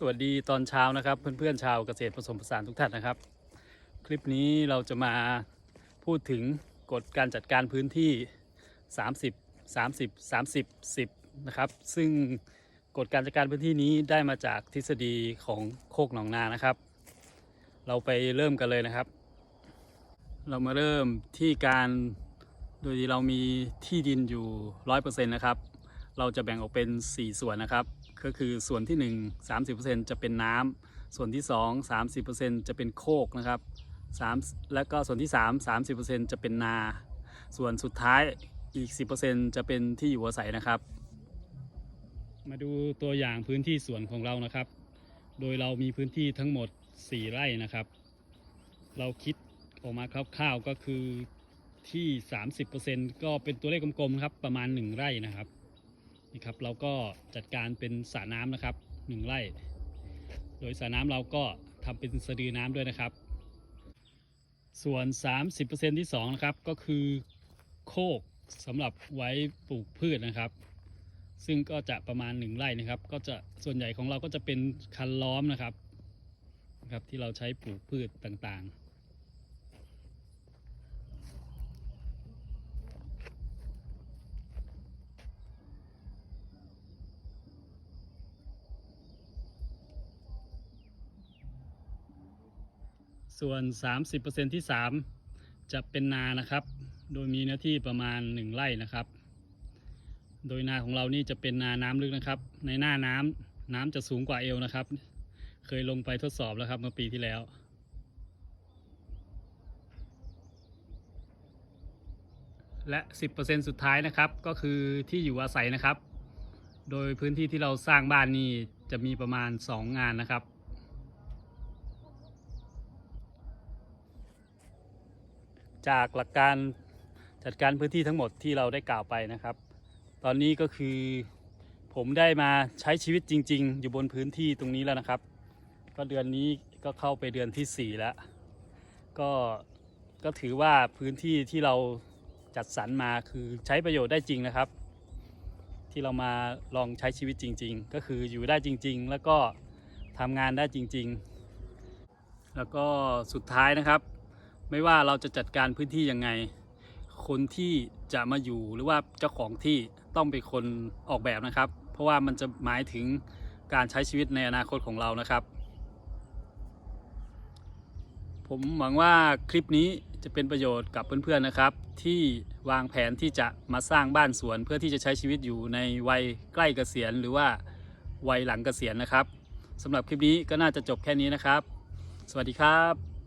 สวัสดีตอนเช้านะครับ เพื่อนๆชาวเกษตรผสมผสานทุกท่านนะครับ คลิปนี้เราจะมาพูดถึงกฎการจัดการพื้นที่ 30 30 30 10นะครับซึ่งกฎการจัดการพื้นที่นี้ได้มาจากทฤษฎีของโคกหนองนานะครับ เราไปเริ่มกันเลยนะครับ เรามาเริ่มที่การโดยเรามีที่ดินอยู่ 100%นะครับ เราจะแบ่งออกเป็น 4 ส่วนนะครับ ก็คือส่วนที่ 1 30%จะเป็นน้ำส่วนที่ 2 30%จะเป็นโคกนะครับ3และก็ส่วนที่ 3 30%จะเป็นนา ส่วนสุดท้ายอีก 10%จะเป็นที่อยู่อาศัยนะครับ มาดูตัวอย่างพื้นที่สวนของเรานะครับ โดยเรามีพื้นที่ทั้งหมด 4 ไร่นะครับ เราคิดออกมาคร่าวๆก็คือที่ 30%ก็เป็นตัวเลขกลมๆนะครับประมาณ 1 ไร่นะครับ นี่ครับเราก็จัดการเป็นสระน้ำนะครับหนึ่งไร่ โดยสระน้ำเราก็ทำเป็นสะดือน้ำด้วยนะครับ ส่วน 30%ที่2นะครับก็คือโคกสำหรับไว้ปลูกพืชนะครับ ซึ่งก็จะประมาณ 1ไร่นะครับ ก็จะส่วนใหญ่ของเราก็จะเป็นคันล้อมนะครับนะครับที่เราใช้ปลูกพืชต่างๆ ส่วน 30%ที่ 3 จะเป็นนานะครับ โดยมีเนื้อที่ประมาณ 1 ไร่นะครับ โดยนาของเรานี่จะเป็นนาน้ำลึกนะครับ ในหน้าน้ำน้ำจะสูงกว่าเอวนะครับ เคยลงไปทดสอบแล้วครับเมื่อปีที่แล้วและ 10%สุดท้ายนะครับ ก็คือที่อยู่อาศัยนะครับ โดยพื้นที่ที่เราสร้างบ้านนี่จะมีประมาณ 2 งานนะครับ จากหลักการจัดการพื้นที่ทั้งหมดที่เราได้กล่าวไปนะครับ ตอนนี้ก็คือผมได้มาใช้ชีวิตจริง ๆ อยู่บนพื้นที่ตรงนี้แล้วนะครับ ก็เดือนนี้ก็เข้าไปเดือนที่ 4 แล้ว ก็ก็ถือว่าพื้นที่ที่เราจัดสรรมาคือใช้ประโยชน์ได้จริงนะครับ ที่เรามาลองใช้ชีวิตจริง ๆ ก็คืออยู่ได้จริง ๆ แล้วก็ทำงานได้จริง ๆ แล้วก็สุดท้ายนะครับ ไม่ว่าเราจะจัดการพื้นที่ยังไง คนที่จะมาอยู่หรือว่าเจ้าของที่ต้องเป็นคนออกแบบนะครับ เพราะว่ามันจะหมายถึงการใช้ชีวิตในอนาคตของเรานะครับ ผมหวังว่าคลิปนี้จะเป็นประโยชน์กับเพื่อนๆนะครับ ที่วางแผนที่จะมาสร้างบ้านสวน เพื่อที่จะใช้ชีวิตอยู่ในวัยใกล้เกษียณ หรือว่าวัยหลังเกษียณนะครับสำหรับคลิปนี้ก็น่าจะจบแค่นี้นะครับ สวัสดีครับ